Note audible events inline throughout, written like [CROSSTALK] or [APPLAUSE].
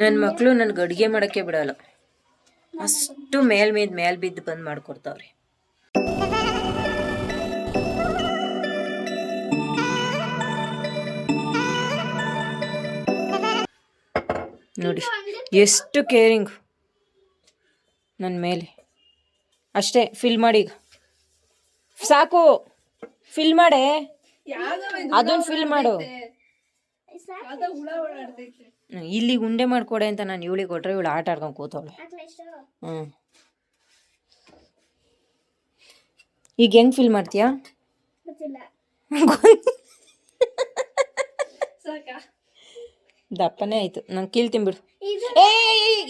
ನನ್ನ ಮಕ್ಕಳು ನನ್ಗೆ ಅಡುಗೆ ಮಾಡೋಕ್ಕೆ ಬಿಡಲ್ಲ. ಅಷ್ಟು ಮೇಲ್ ಮೇದ್ ಮೇಲ್ ಬಿದ್ದು ಬಂದು ಮಾಡ್ಕೊಡ್ತಾವ್ರಿ. ನೋಡಿ ಎಷ್ಟು ಕೇರಿಂಗ್ ನನ್ನ ಮೇಲೆ. ಅಷ್ಟೇ ಫಿಲ್ ಮಾಡಿ ಸಾಕು ಫಿಲ್ ಮಾಡೇ. ಅದನ್ನು ಫಿಲ್ ಮಾಡು. ಇಲ್ಲಿ ಉಂಡೆ ಮಾಡ್ಕೊಡೆ ಅಂತ ನಾನು ಇವಳಿಗೆ ಕೊಟ್ಟರೆ ಇವಳು ಆಟ ಆಡ್ಕೊಂಡು ಕೂತವಳು. ಹ್ಞೂ ಈಗ ಹೆಂಗ್ ಫೀಲ್ ಮಾಡ್ತೀಯಾ? ದಪ್ಪನೇ ಆಯ್ತು. ನಂಗೆ ಕೀಳ್ತೀನಿ ಬಿಡು. ಏ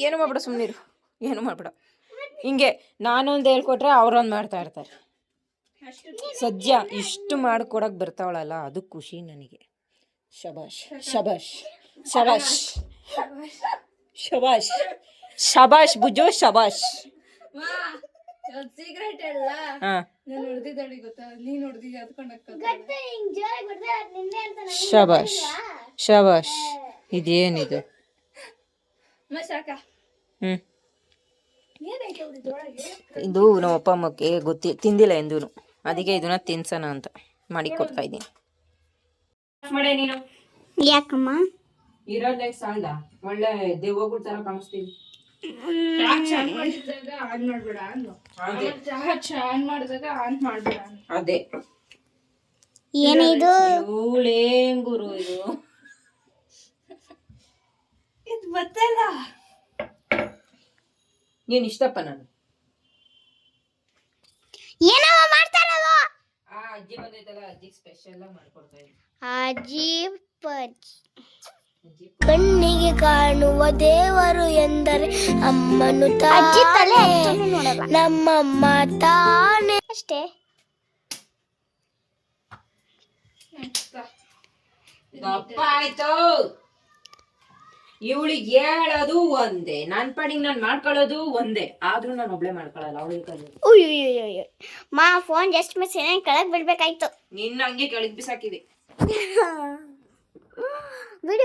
ಏನು ಮಾಡ್ಬೇಡ ಸುಮ್ಮನಿರು ಏನು ಮಾಡ್ಬೇಡ. ಹಿಂಗೆ ನಾನೊಂದು ಹೇಳ್ಕೊಟ್ರೆ ಅವ್ರೊಂದು ಮಾಡ್ತಾ ಇರ್ತಾರೆ. ಸದ್ಯ ಇಷ್ಟು ಮಾಡ್ಕೊಡಕ್ ಬರ್ತಾವಳಲ್ಲ ಅದು ಖುಷಿ ನನಗೆ. ಶಬಾಷ್ ಶಬಾಷ್. ಶಬಾಷ್ ಶಬಾಷ್ ಶಬಾಷ್ ಬುಜು ಶಬಾಷ್ ಸೀಕ್ರೆಟ್ ನಾನು ಹೊಡೆದಿದ್ದಾಳೆ ಗೊತ್ತಾ? ನೀನ್ ಹೊಡೆದಿದ್ದೆ ಅದ್ಕೊಂಡ್ ಶಬಾಷ್. ಶಬಾಷ್. ಇದೇನಿದು? ಇದು ನಮ್ಮ ಅಪ್ಪ ಅಮ್ಮಕ್ಕೆ ಗೊತ್ತಿ ತಿಂದಿಲ್ಲ ಎಂದೂ. ಅದಕ್ಕೆ ಇದನ್ನ ತಿನ್ಸೋಣ ಅಂತ ಮಾಡಿ ಕೊಡ್ತಾ ಇದ್ದೀನಿ. ಮಾಡೆ ನೀನು? ಯಾಕಮ್ಮ? ಇರೋದೇ ಸಣ್ಣ ಒಳ್ಳೆ ದೆವ್ವಗಳ ತರ ಕಾಣಿಸ್ತೀವಿ ಆನ್ ಮಾಡ್ಬೇಡ ಚಾನ್ ಮಾಡಿದಾಗ ಆನ್ ಮಾಡ್ಬೇಡ ಅದೇ. ಏನಿದು? ಇವಳೇನ್ ಗುರು ಇದು. ಇದು ಬತ್ತಲ್ಲ ನೀನ್ ಇಷ್ಟಪ್ಪ ನಾನು. ಏನೋ ಮಾಡ್ತಾರಲ್ಲ ಆ ಅಜ್ಜಿ ಬಂದೈತಲ್ಲ ಅಜ್ಜಿ ಸ್ಪೆಷಲ್ ಮಾಡ್ಕೊಡ್ತಾ ಇದ್ದೀನಿ. ಅಜ್ಜಿ ಪಜ್ಜಿ ಅಜ್ಜಿ ಕಣ್ಣಿಗೆ ಕಾಣುವ ದೇವರು ಎಂದರೆ ಅಮ್ಮನು ತಾನೆ. ನಮ್ಮಮ್ಮ ತಾನೆ. ಅಷ್ಟೇ. ದಪ್ಪ ಆಯ್ತು. ಇವಳಿಗೆ ಹೇಳೋದು ಒಂದೇ. ನನ್ ಪಾಡಿಗೆ ನಾನ್ ಮಾಡ್ಕೊಳ್ಳೋದು ಒಂದೇ. ಆದ್ರೂ ನಾನು ಒಬ್ಳೆ ಮಾಡ್ಕೊಳ್ಳಲ್ಲ ಅವಳಿಗೆ ಕಲಿ ಉಯ್ಯೋ ಮಾ ಫೋನ್ ಜಸ್ಟ್ ಮಿಸ್ ಏನೇನು ಕೆಳಗೆ ಬಿಡ್ಬೇಕಾಯ್ತು. ನಿನ್ನ ಹಂಗೆ ಕೆಳಗ್ ಬಿಸಾಕಿದೆ. [LAUGHS]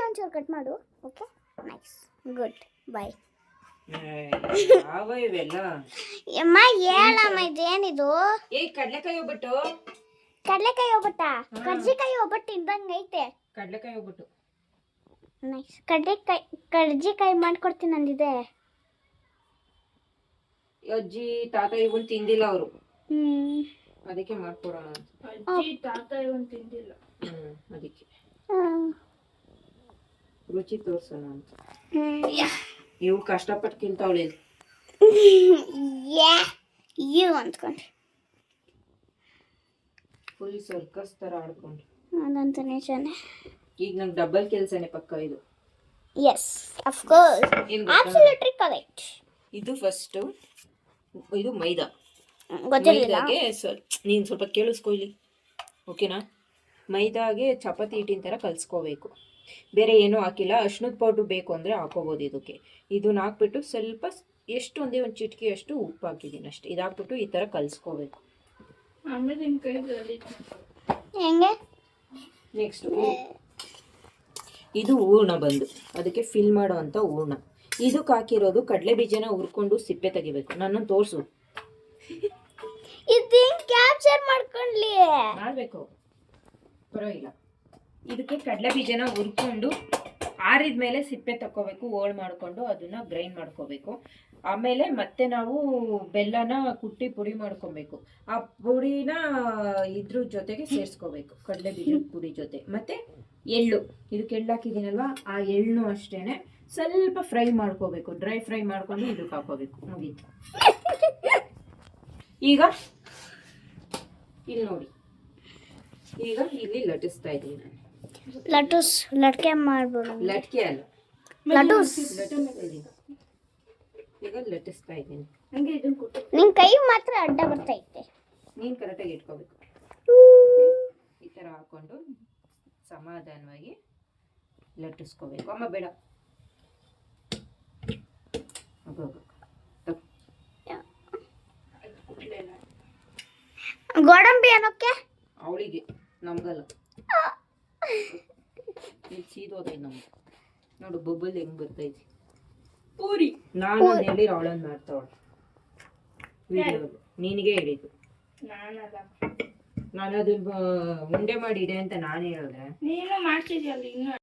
ಒಂಚೂರು ಕಟ್ ಮಾಡು ಓಕೆ ನೈಸ್ ಗುಡ್ ಬಾಯ್ ಅಮ್ಮ ಹೇಳಮ್ಮ ಇದೇನಿದು? ಏ ಕಡ್ಲೆಕಾಯಿ ಒಬ್ಬಟ್ಟು. ಕಡಲೆಕಾಯಿ ಒಬ್ಬಟ್ಟ? ಕರ್ಜಿಕಾಯಿ ಒಬ್ಬಟ್ಟು ಇದ್ದಂಗೆ ಐತೆ. ಕಡಲೆಕಾಯಿ ಒಬ್ಬಟ್ಟು. ನೈಸ್ ಕಡಲೆಕಾಯಿ ಕರ್ಜಿಕಾಯಿ ಮಾಡ್ಕೊಡ್ತೀನಿ ಅಂದಿದೆ. ಅಜ್ಜಿ ತಾತ ಇವ್ರು ತಿಂದಿಲ್ಲ ಅವರು. ಹ್ಮ್. ಅದಕ್ಕೆ ಮಾಡ್ಕೊಡೋಣ ಅಜ್ಜಿ ತಾತ ಇವನು ತಿಂದಿಲ್ಲ. ಹ್ಮ್ ಅದಕ್ಕೆ. ರುಚಿ ತೋರ್ಸೋಣ ಅಂತ. ಇವು ಕಷ್ಟಪಟ್ಟು ತಿಂತಾವಳಿ ಯಾ ಇವು ಅಂದ್ಕೊಂಡೆ. ಫುಲ್ ಸರ್ಕಸ್ ಥರ ಆಡ್ಕೊಂಡು. ಅದಂತ ನಿಜಾನೆ ಈಗ ನಂಗೆ ಡಬಲ್ ಕೆಲಸನೇ ಪಕ್ಕ ಇದು. Yes of course absolutely correct ಇದು ಫಸ್ಟ್ ಇದು ಮೈದಾ. ಮೈದಾಗೆ ನೀನು ಸ್ವಲ್ಪ ಕೇಳಿಸ್ಕೊ ಇಲ್ಲಿ ಓಕೆನಾ ಮೈದಾಗೆ ಚಪಾತಿ ಹಿಟ್ಟಿನ ಥರ ಕಲಿಸ್ಕೋಬೇಕು. ಬೇರೆ ಏನೂ ಹಾಕಿಲ್ಲ. ಅರ್ಶಿನದ ಪೌಡ್ರ್ ಬೇಕು ಅಂದರೆ ಹಾಕೋಬೋದು ಇದಕ್ಕೆ. ಇದನ್ನ ಹಾಕ್ಬಿಟ್ಟು ಸ್ವಲ್ಪ ಎಷ್ಟು ಒಂದೇ ಒಂದು ಚಿಟಿಕೆ ಅಷ್ಟು ಉಪ್ಪು ಹಾಕಿದ್ದೀನಿ ಅಷ್ಟೇ. ಇದಾಕ್ಬಿಟ್ಟು ಹಾಕ್ಬಿಟ್ಟು ಈ ಥರ ಕಲಿಸ್ಕೋಬೇಕು. ನೆಕ್ಸ್ಟ್ ಇದು ಹೂರ್ಣ ಬಂದು. ಅದಕ್ಕೆ ಫಿಲ್ ಮಾಡೋ ಅಂಥ ಹೂರ್ಣ. ಇದಕ್ಕೆ ಹಾಕಿರೋದು ಕಡಲೆ ಬೀಜನ ಹುರ್ಕೊಂಡು ಸಿಪ್ಪೆ ತೆಗಿಬೇಕು. ನನ್ನನ್ನು ತೋರಿಸು. ಕ್ಯಾಪ್ಚರ್ ಮಾಡ್ಕೊಂಡ್ಲಿ. ಮಾಡಬೇಕು. ಪರವಾಗಿಲ್ಲ. ಇದಕ್ಕೆ ಕಡಲೆ ಬೀಜನ ಹುರ್ಕೊಂಡು ಆರಿದ ಮೇಲೆ ಸಿಪ್ಪೆ ತಕ್ಕೋಬೇಕು ಓಳ್ ಮಾಡಿಕೊಂಡು ಅದನ್ನ ಗ್ರೈಂಡ್ ಮಾಡ್ಕೋಬೇಕು. ಆಮೇಲೆ ಮತ್ತೆ ನಾವು ಬೆಲ್ಲನ ಕುಟ್ಟಿ ಪುಡಿ ಮಾಡ್ಕೊಬೇಕು. ಆ ಪುಡಿನ ಇದ್ರ ಜೊತೆಗೆ ಸೇರಿಸ್ಕೋಬೇಕು, ಕಡಲೆ ಬೀಜದ ಪುಡಿ ಜೊತೆ. ಮತ್ತೆ ಎಳ್ಳು, ಇದಕ್ಕೆ ಎಳ್ಳು ಹಾಕಿದ್ದೀನಲ್ವ? ಆ ಎಳ್ಳು ಅಷ್ಟೇನೆ. ಸ್ವಲ್ಪ ಫ್ರೈ ಮಾಡ್ಕೋಬೇಕು ಡ್ರೈ ಫ್ರೈ ಮಾಡ್ಕೊಂಡು ಇದಕ್ಕೆ ಹಾಕೋಬೇಕು. ಮುಗೀತು. ಈಗ ಇಲ್ಲಿ ನೋಡಿ. ಈಗ ಇಲ್ಲಿ ಲಟಿಸ್ತಾ ಇದ್ದೀನಿ ನಾನು. ಲಟುಸ್ ಲಟ್ಕೆ ಮಾಡ್ಬೋದು. ಲಟ್ಕೆ ಅಲ್ಲ. ಲಟುಸ್ ಈಗ ಲಟಿಸ್ತಾ ಇದ್ದೀನಿ. ಹಂಗೆ ಇದನ್ನ ಕೊಟ್ಟು. ನಿನ್ ಕೈ ಮಾತ್ರ ಅಡ್ಡ ಬರ್ತಾ ಬರ್ತೈತೆ ನೀನು ಕರೆಕ್ಟಾಗಿ ಇಟ್ಕೋಬೇಕು. ಈ ಥರ ಹಾಕೊಂಡು ಸಮಾಧಾನವಾಗಿ ಲಟ್ಟಿಸ್ಕೋಬೇಕು. ಅಮ್ಮ ಬೇಡ. ಗೋಡಂಬಿ ಅನ್ನೋಕ್ಕೆ? ಅವಳಿಗೆ ನಮ್ಗಲ್ಲ. ಇಲ್ಲಿ ಸೀದೋದೈತೆ ನಮ್ಗೆ ನೋಡು ಬಬಲ್ ಹೆಂಗ್ ಬರ್ತೈತಿ. ಪೂರಿ. ನಾನು ಹೇಳಿ ಅವಳೊಂದು ಮಾಡ್ತಾವಳು. ವಿಡಿಯೋ ನಿನಗೆ ಹೇಳಿದ್ದು. ನಾನಲ್ಲ. ನಾನು ಅದು ಉಂಡೆ ಮಾಡಿ ಇಡೆ ಅಂತ ನಾನು ಹೇಳಿದ್ರೆ ನೀನು ಮಾಡ್ತಿದ್ಯಲ್ಲ ಇನ್ನು.